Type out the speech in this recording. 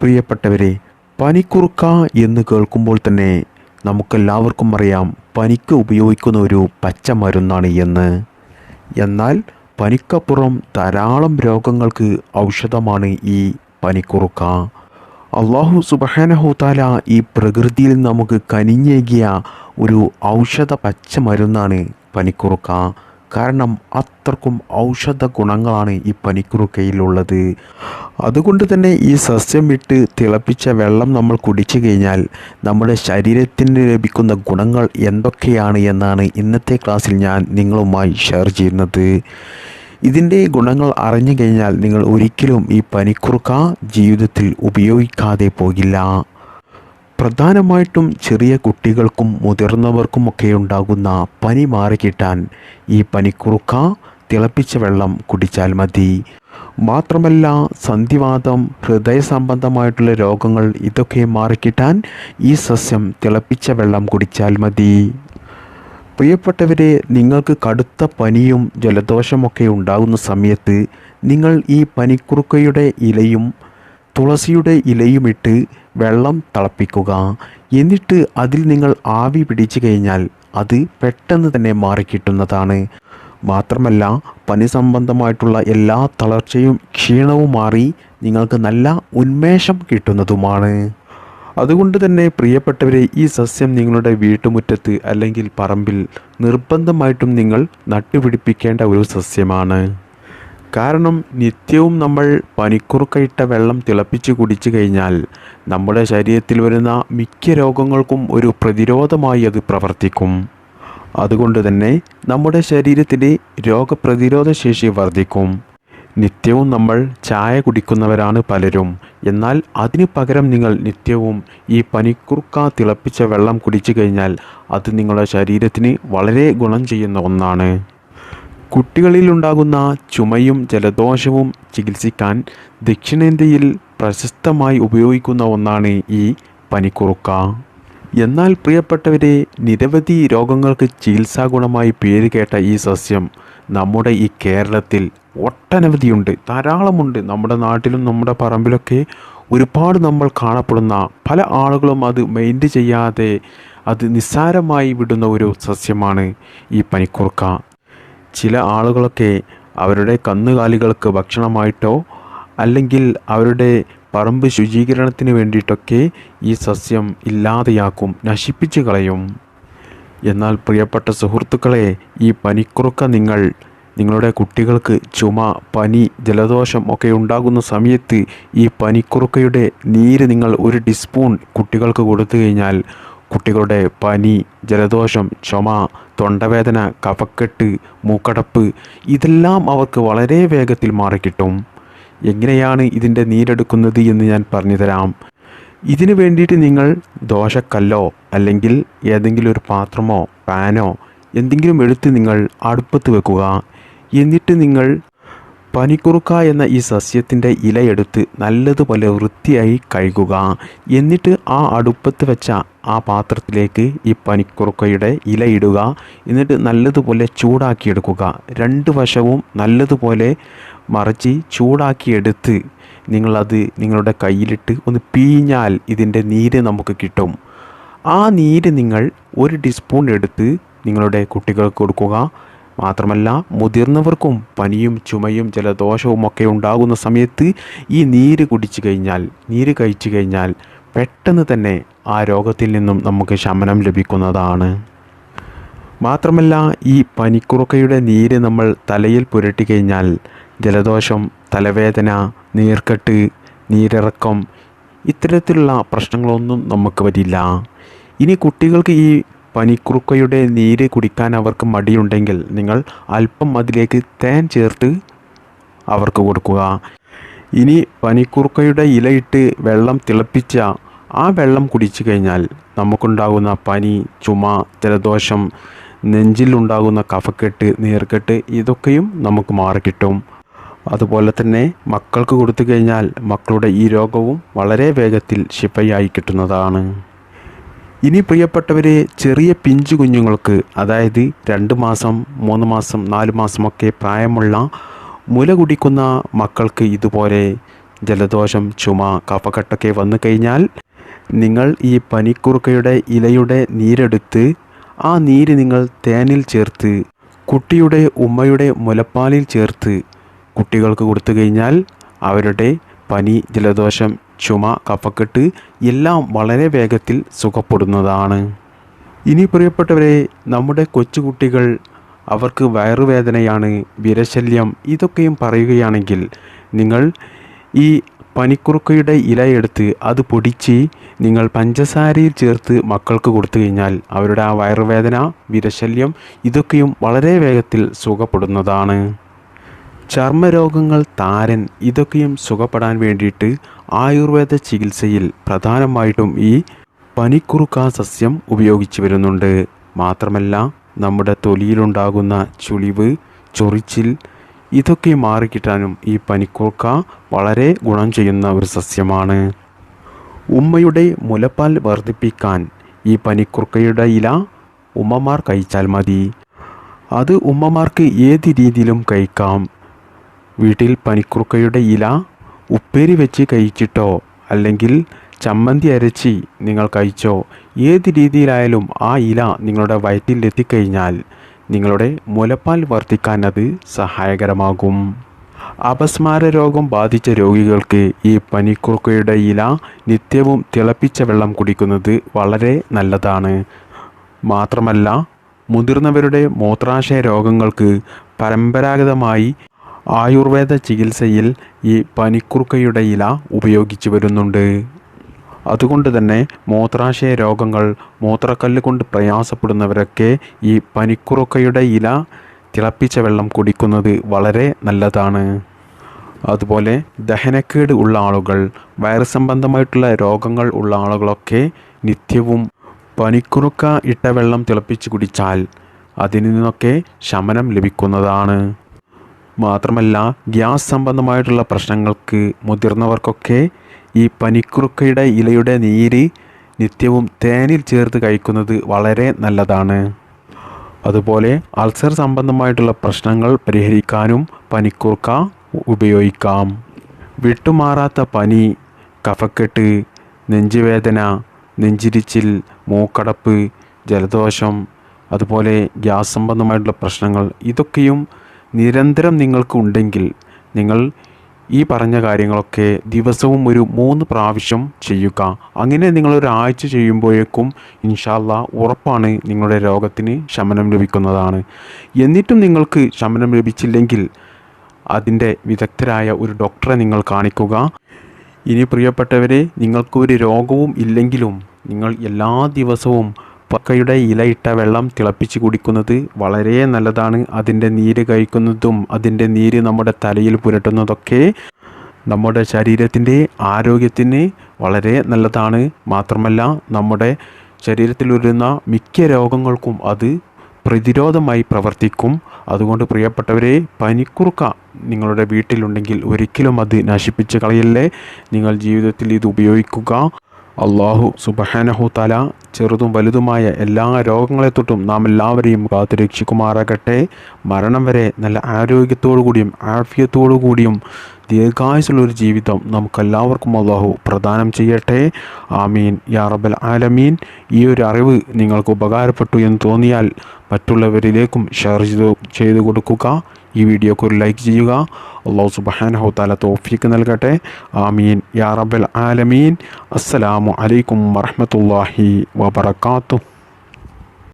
പ്രിയപ്പെട്ടവരെ പനിക്കുറുക്ക എന്ന് കേൾക്കുമ്പോൾ തന്നെ നമുക്കെല്ലാവർക്കും അറിയാം പനിക്ക് ഉപയോഗിക്കുന്ന ഒരു പച്ചമരുന്നാണ് എന്ന്. എന്നാൽ പനിക്കപ്പുറം ധാരാളം രോഗങ്ങൾക്ക് ഔഷധമാണ് ഈ പനിക്കുറുക്ക. അള്ളാഹു സുബഹാനഹുതാല ഈ പ്രകൃതിയിൽ നമുക്ക് കനിഞ്ഞേകിയ ഒരു ഔഷധ പച്ചമരുന്നാണ് പനിക്കുറുക്ക. കാരണം അത്രക്കും ഔഷധ ഗുണങ്ങളാണ് ഈ പനിക്കുറുക്കയിലുള്ളത്. അതുകൊണ്ട് തന്നെ ഈ സസ്യം വിട്ട് തിളപ്പിച്ച വെള്ളം നമ്മൾ കുടിച്ചു കഴിഞ്ഞാൽ നമ്മുടെ ശരീരത്തിന് ലഭിക്കുന്ന ഗുണങ്ങൾ എന്തൊക്കെയാണ് എന്നാണ് ഇന്നത്തെ ക്ലാസ്സിൽ ഞാൻ നിങ്ങളുമായി ഷെയർ ചെയ്യുന്നത്. ഇതിന്റെ ഗുണങ്ങൾ അറിഞ്ഞു കഴിഞ്ഞാൽ നിങ്ങൾ ഒരിക്കലും ഈ പനിക്കുറുക്ക ജീവിതത്തിൽ ഉപയോഗിക്കാതെ പോകില്ല. പ്രധാനമായിട്ടും ചെറിയ കുട്ടികൾക്കും മുതിർന്നവർക്കും ഒക്കെ ഉണ്ടാകുന്ന പനി മാറിക്കിട്ടാൻ ഈ പനിക്കുറുക്ക തിളപ്പിച്ച വെള്ളം കുടിച്ചാൽ മതി. മാത്രമല്ല സന്ധിവാദം ഹൃദയ സംബന്ധമായിട്ടുള്ള രോഗങ്ങൾ ഇതൊക്കെ മാറിക്കിട്ടാൻ ഈ സസ്യം തിളപ്പിച്ച വെള്ളം കുടിച്ചാൽ മതി. പ്രിയപ്പെട്ടവരെ നിങ്ങൾക്ക് കടുത്ത പനിയും ജലദോഷമൊക്കെ ഉണ്ടാകുന്ന സമയത്ത് നിങ്ങൾ ഈ പനിക്കുറുക്കയുടെ ഇലയും തുളസിയുടെ ഇലയുമിട്ട് വെള്ളം തിളപ്പിക്കുക. എന്നിട്ട് അതിൽ നിങ്ങൾ ആവി പിടിച്ചു കഴിഞ്ഞാൽ അത് പെട്ടെന്ന് തന്നെ മാറിക്കിട്ടുന്നതാണ് മാത്രമല്ല പനി സംബന്ധമായിട്ടുള്ള എല്ലാ തളർച്ചയും ക്ഷീണവും മാറി നിങ്ങൾക്ക് നല്ല ഉന്മേഷം കിട്ടുന്നതുമാണ്. അതുകൊണ്ട് തന്നെ പ്രിയപ്പെട്ടവരെ ഈ സസ്യം നിങ്ങളുടെ വീട്ടുമുറ്റത്ത് അല്ലെങ്കിൽ പറമ്പിൽ നിർബന്ധമായിട്ടും നിങ്ങൾ നട്ടുപിടിപ്പിക്കേണ്ട ഒരു സസ്യമാണ്. കാരണം നിത്യവും നമ്മൾ പനിക്കുറുക്കയിട്ട വെള്ളം തിളപ്പിച്ച് കുടിച്ചു കഴിഞ്ഞാൽ നമ്മുടെ ശരീരത്തിൽ വരുന്ന മിക്ക രോഗങ്ങൾക്കും ഒരു പ്രതിരോധമായി അത് പ്രവർത്തിക്കും. അതുകൊണ്ട് തന്നെ നമ്മുടെ ശരീരത്തിലെ രോഗപ്രതിരോധ ശേഷി വർദ്ധിക്കും. നിത്യവും നമ്മൾ ചായ കുടിക്കുന്നവരാണ് പലരും. എന്നാൽ അതിനു പകരം നിങ്ങൾ നിത്യവും ഈ പനിക്കുറുക്ക തിളപ്പിച്ച വെള്ളം കുടിച്ചു കഴിഞ്ഞാൽ അത് നിങ്ങളുടെ ശരീരത്തിന് വളരെ ഗുണം ചെയ്യുന്ന ഒന്നാണ്. കുട്ടികളിലുണ്ടാകുന്ന ചുമയും ജലദോഷവും ചികിത്സിക്കാൻ ദക്ഷിണേന്ത്യയിൽ പ്രശസ്തമായി ഉപയോഗിക്കുന്ന ഒന്നാണ് ഈ പനിക്കുറുക്ക. എന്നാൽ പ്രിയപ്പെട്ടവരെ നിരവധി രോഗങ്ങൾക്ക് ചികിത്സാ ഗുണമായി പേര് കേട്ട ഈ സസ്യം നമ്മുടെ ഈ കേരളത്തിൽ ഒട്ടനവധിയുണ്ട്. ധാരാളമുണ്ട്. നമ്മുടെ നാട്ടിലും നമ്മുടെ പറമ്പിലൊക്കെ ഒരുപാട് നമ്മൾ കാണപ്പെടുന്ന പല ആളുകളും അത് മെയിന്റ് ചെയ്യാതെ അത് നിസ്സാരമായി വിടുന്ന ഒരു സസ്യമാണ് ഈ പനിക്കുറുക്ക. ചില ആളുകളൊക്കെ അവരുടെ കന്നുകാലികൾക്ക് ഭക്ഷണമായിട്ടോ അല്ലെങ്കിൽ അവരുടെ പറമ്പ് ശുചീകരണത്തിന് വേണ്ടിയിട്ടൊക്കെ ഈ സസ്യം ഇല്ലാതെയാക്കും നശിപ്പിച്ചു കളയും. എന്നാൽ പ്രിയപ്പെട്ട സുഹൃത്തുക്കളെ ഈ പനിക്കുറുക്ക നിങ്ങൾ നിങ്ങളുടെ കുട്ടികൾക്ക് ചുമ പനി ജലദോഷം ഒക്കെ ഉണ്ടാകുന്ന സമയത്ത് ഈ പനിക്കുറുക്കയുടെ നീര് നിങ്ങൾ ഒരു ടീസ്പൂൺ കുട്ടികൾക്ക് കൊടുത്തു കഴിഞ്ഞാൽ കുട്ടികളുടെ പനി ജലദോഷം ചുമ തൊണ്ടവേദന കഫക്കെട്ട് മൂക്കടപ്പ് ഇതെല്ലാം അവർക്ക് വളരെ വേഗത്തിൽ മാറിക്കിട്ടും. എങ്ങനെയാണ് ഇതിന്റെ നീരെടുക്കുന്നത് എന്ന് ഞാൻ പറഞ്ഞുതരാം. ഇതിനു വേണ്ടിയിട്ട് നിങ്ങൾ ദോശക്കല്ലോ അല്ലെങ്കിൽ ഏതെങ്കിലും ഒരു പാത്രമോ പാനോ എന്തെങ്കിലും എടുത്ത് നിങ്ങൾ അടുപ്പത്ത് വെക്കുക. എന്നിട്ട് നിങ്ങൾ പനിക്കുറുക്ക എന്ന ഈ സസ്യത്തിന്റെ ഇലയെടുത്ത് നല്ലതുപോലെ വൃത്തിയായി കഴുകുക. എന്നിട്ട് ആ അടുപ്പത്ത് വെച്ച ആ പാത്രത്തിലേക്ക് ഈ പനിക്കുറുക്കയുടെ ഇലയിടുക എന്നിട്ട് നല്ലതുപോലെ ചൂടാക്കിയെടുക്കുക. രണ്ട് വശവും നല്ലതുപോലെ മറിച്ച് ചൂടാക്കിയെടുത്ത് നിങ്ങളത് നിങ്ങളുടെ കയ്യിലിട്ട് ഒന്ന് പിഴിഞ്ഞാൽ ഇതിന്റെ നീര് നമുക്ക് കിട്ടും. ആ നീര് നിങ്ങൾ ഒരു ടീസ്പൂൺ എടുത്ത് നിങ്ങളുടെ കുട്ടികൾക്ക് കൊടുക്കുക. മാത്രമല്ല മുതിർന്നവർക്കും പനിയും ചുമയും ജലദോഷവും ഒക്കെ ഉണ്ടാകുന്ന സമയത്ത് ഈ നീര് കുടിച്ചു കഴിഞ്ഞാൽ നീര് കഴിച്ചു കഴിഞ്ഞാൽ പെട്ടെന്ന് തന്നെ ആ രോഗത്തിൽ നിന്നും നമുക്ക് ശമനം ലഭിക്കുന്നതാണ്. മാത്രമല്ല ഈ പനിക്കുറുക്കയുടെ നീര് നമ്മൾ തലയിൽ പുരട്ടി കഴിഞ്ഞാൽ ജലദോഷം തലവേദന നീർക്കെട്ട് നീരിറക്കം ഇത്തരത്തിലുള്ള പ്രശ്നങ്ങളൊന്നും നമുക്ക് വരില്ല. ഇനി കുട്ടികൾക്ക് ഈ പനിക്കുറുക്കയുടെ നീര് കുടിക്കാൻ അവർക്ക് മടിയുണ്ടെങ്കിൽ നിങ്ങൾ അല്പം അതിലേക്ക് തേൻ ചേർത്ത് അവർക്ക് കൊടുക്കുക. ഇനി പനിക്കുറുക്കയുടെ ഇലയിട്ട് വെള്ളം തിളപ്പിച്ച ആ വെള്ളം കുടിച്ചു കഴിഞ്ഞാൽ നമുക്കുണ്ടാകുന്ന പനി ചുമ ജലദോഷം നെഞ്ചിലുണ്ടാകുന്ന കഫക്കെട്ട് നീർക്കെട്ട് ഇതൊക്കെയും നമുക്ക് മാറിക്കിട്ടും. അതുപോലെ തന്നെ മക്കൾക്ക് കൊടുത്തു കഴിഞ്ഞാൽ മക്കളുടെ ഈ രോഗവും വളരെ വേഗത്തിൽ ശിഫയായി കിട്ടുന്നതാണ്. ഇനി പ്രിയപ്പെട്ടവരെ ചെറിയ പിഞ്ചു കുഞ്ഞുങ്ങൾക്ക് അതായത് രണ്ട് മാസം മൂന്ന് മാസം നാല് മാസമൊക്കെ പ്രായമുള്ള മുല കുടിക്കുന്ന മക്കൾക്ക് ഇതുപോലെ ജലദോഷം ചുമ കഫക്കെട്ടൊക്കെ വന്നു കഴിഞ്ഞാൽ നിങ്ങൾ ഈ പനിക്കുറുക്കയുടെ ഇലയുടെ നീരെടുത്ത് ആ നീര് നിങ്ങൾ തേനിൽ ചേർത്ത് കുട്ടിയുടെ ഉമ്മയുടെ മുലപ്പാലിൽ ചേർത്ത് കുട്ടികൾക്ക് കൊടുത്തു കഴിഞ്ഞാൽ അവരുടെ പനി ജലദോഷം ചുമ കഫക്കെട്ട് എല്ലാം വളരെ വേഗത്തിൽ സുഖപ്പെടുന്നതാണ്. ഇനി പ്രിയപ്പെട്ടവരെ നമ്മുടെ കൊച്ചുകുട്ടികൾ അവർക്ക് വയറുവേദനയാണ് വിരശല്യം ഇതൊക്കെയും പറയുകയാണെങ്കിൽ നിങ്ങൾ ഈ പനിക്കുറുക്കയുടെ ഇലയെടുത്ത് അത് പൊടിച്ച് നിങ്ങൾ പഞ്ചസാരയിൽ ചേർത്ത് മക്കൾക്ക് കൊടുത്തു കഴിഞ്ഞാൽ അവരുടെ ആ വയറുവേദന വിരശല്യം ഇതൊക്കെയും വളരെ വേഗത്തിൽ സുഖപ്പെടുന്നതാണ്. ചർമ്മരോഗങ്ങൾ താരൻ ഇതൊക്കെയും സുഖപ്പെടാൻ വേണ്ടിയിട്ട് ആയുർവേദ ചികിത്സയിൽ പ്രധാനമായിട്ടും ഈ പനിക്കുറുക്ക സസ്യം ഉപയോഗിച്ചു വരുന്നുണ്ട്. മാത്രമല്ല നമ്മുടെ തൊലിയിലുണ്ടാകുന്ന ചുളിവ് ചൊറിച്ചിൽ ഇതൊക്കെ മാറിക്കിട്ടാനും ഈ പനിക്കുറുക്ക വളരെ ഗുണം ചെയ്യുന്ന ഒരു സസ്യമാണ്. ഉമ്മയുടെ മുലപ്പാൽ വർദ്ധിപ്പിക്കാൻ ഈ പനിക്കുറുക്കയുടെ ഇല ഉമ്മമാർ കഴിച്ചാൽ മതി. അത് ഉമ്മമാർക്ക് ഏത് രീതിയിലും കഴിക്കാം. വീട്ടിൽ പനിക്കുറുക്കയുടെ ഇല ഉപ്പേരി വെച്ച് കഴിച്ചിട്ടോ അല്ലെങ്കിൽ ചമ്മന്തി അരച്ചി നിങ്ങൾ കഴിച്ചോ ഏത് രീതിയിലായാലും ആ ഇല നിങ്ങളുടെ വയറ്റിൽ എത്തിക്കഴിഞ്ഞാൽ നിങ്ങളുടെ മുലപ്പാൽ വർദ്ധിക്കാൻ അത് സഹായകരമാകും. അപസ്മാര രോഗം ബാധിച്ച രോഗികൾക്ക് ഈ പനിക്കുറുക്കയുടെ ഇല നിത്യവും തിളപ്പിച്ച വെള്ളം കുടിക്കുന്നത് വളരെ നല്ലതാണ്. മാത്രമല്ല മുതിർന്നവരുടെ മൂത്രാശയ രോഗങ്ങൾക്ക് പരമ്പരാഗതമായി ആയുർവേദ ചികിത്സയിൽ ഈ പനിക്കുറുക്കയുടെ ഇല ഉപയോഗിച്ചു വരുന്നുണ്ട്. അതുകൊണ്ട് തന്നെ മൂത്രാശയ രോഗങ്ങൾ മൂത്രക്കല്ല് കൊണ്ട് പ്രയാസപ്പെടുന്നവരൊക്കെ ഈ പനിക്കുറുക്കയുടെ ഇല തിളപ്പിച്ച വെള്ളം കുടിക്കുന്നത് വളരെ നല്ലതാണ്. അതുപോലെ ദഹനക്കേട് ഉള്ള ആളുകൾ വൈറസ് സംബന്ധമായിട്ടുള്ള രോഗങ്ങൾ ഉള്ള ആളുകളൊക്കെ നിത്യവും പനിക്കുറുക്ക ഇട്ട വെള്ളം തിളപ്പിച്ച് കുടിച്ചാൽ അതിൽ നിന്നൊക്കെ ശമനം ലഭിക്കുന്നതാണ്. മാത്രമല്ല ഗ്യാസ് സംബന്ധമായിട്ടുള്ള പ്രശ്നങ്ങൾക്ക് മുതിർന്നവർക്കൊക്കെ ഈ പനിക്കുറുക്കയുടെ ഇലയുടെ നീര് നിത്യവും തേനിൽ ചേർത്ത് കഴിക്കുന്നത് വളരെ നല്ലതാണ്. അതുപോലെ അൾസർ സംബന്ധമായിട്ടുള്ള പ്രശ്നങ്ങൾ പരിഹരിക്കാനും പനിക്കുറുക്ക ഉപയോഗിക്കാം. വിട്ടുമാറാത്ത പനി കഫക്കെട്ട് നെഞ്ചുവേദന നെഞ്ചിരിച്ചിൽ മൂക്കടപ്പ് ജലദോഷം അതുപോലെ ഗ്യാസ് സംബന്ധമായിട്ടുള്ള പ്രശ്നങ്ങൾ ഇതൊക്കെയും നിരന്തരം നിങ്ങൾക്ക് ഉണ്ടെങ്കിൽ നിങ്ങൾ ഈ പറഞ്ഞ കാര്യങ്ങളൊക്കെ ദിവസവും ഒരു മൂന്ന് പ്രാവശ്യം ചെയ്യുക. അങ്ങനെ നിങ്ങൾ ഒരാഴ്ച ചെയ്യുമ്പോഴേക്കും ഇൻഷാല്ല ഉറപ്പാണ് നിങ്ങളുടെ രോഗത്തിന് ശമനം ലഭിക്കുന്നതാണ്. എന്നിട്ടും നിങ്ങൾക്ക് ശമനം ലഭിച്ചില്ലെങ്കിൽ അതിന്റെ വിദഗ്ധരായ ഒരു ഡോക്ടറെ നിങ്ങൾ കാണിക്കുക. ഇനി പ്രിയപ്പെട്ടവരെ നിങ്ങൾക്കൊരു രോഗവും ഇല്ലെങ്കിലും നിങ്ങൾ എല്ലാ ദിവസവും പക്കയുടെ ഇലയിട്ട വെള്ളം തിളപ്പിച്ച് കുടിക്കുന്നത് വളരെ നല്ലതാണ്. അതിന്റെ നീര് കഴിക്കുന്നതും അതിന്റെ നീര് നമ്മുടെ തലയിൽ പുരട്ടുന്നതൊക്കെ നമ്മുടെ ശരീരത്തിന്റെ ആരോഗ്യത്തിന് വളരെ നല്ലതാണ്. മാത്രമല്ല നമ്മുടെ ശരീരത്തിൽ വരുന്ന മിക്ക രോഗങ്ങൾക്കും അത് പ്രതിരോധമായി പ്രവർത്തിക്കും. അതുകൊണ്ട് പ്രിയപ്പെട്ടവരെ പനിക്കുറുക്ക നിങ്ങളുടെ വീട്ടിലുണ്ടെങ്കിൽ ഒരിക്കലും അത് നശിപ്പിച്ച് കളയല്ലേ. നിങ്ങൾ ജീവിതത്തിൽ ഇത് ഉപയോഗിക്കുക. അള്ളാഹു സുബഹാനഹു തല ചെറുതും വലുതുമായ എല്ലാ രോഗങ്ങളെ തൊട്ടും നാം എല്ലാവരെയും കാത്തുരക്ഷിക്കുമാറാകട്ടെ. മരണം വരെ നല്ല ആരോഗ്യത്തോടു കൂടിയും ആഫിയത്തോടു കൂടിയും ദീർഘായുസുള്ളൊരു ജീവിതം നമുക്കെല്ലാവർക്കും അള്ളാഹു പ്രദാനം ചെയ്യട്ടെ. ആമീൻ. യാ റബൽ ആലമീൻ. ഈ ഒരു അറിവ് നിങ്ങൾക്ക് ഉപകാരപ്പെട്ടു എന്ന് തോന്നിയാൽ മറ്റുള്ളവരിലേക്കും ഷെയർ ചെയ്ത് ചെയ്തു കൊടുക്കുക. ഈ വീഡിയോക്ക് ഒരു ലൈക്ക് ചെയ്യുക. അള്ളാഹു സുബാന താല തോഫീക്ക് നൽകട്ടെ. ആമീൻ. യാ റബൽ ആലമീൻ. അസ്സലാമു അലൈക്കും വറഹ്മത്തുള്ളാഹി വബറകാതുഹു.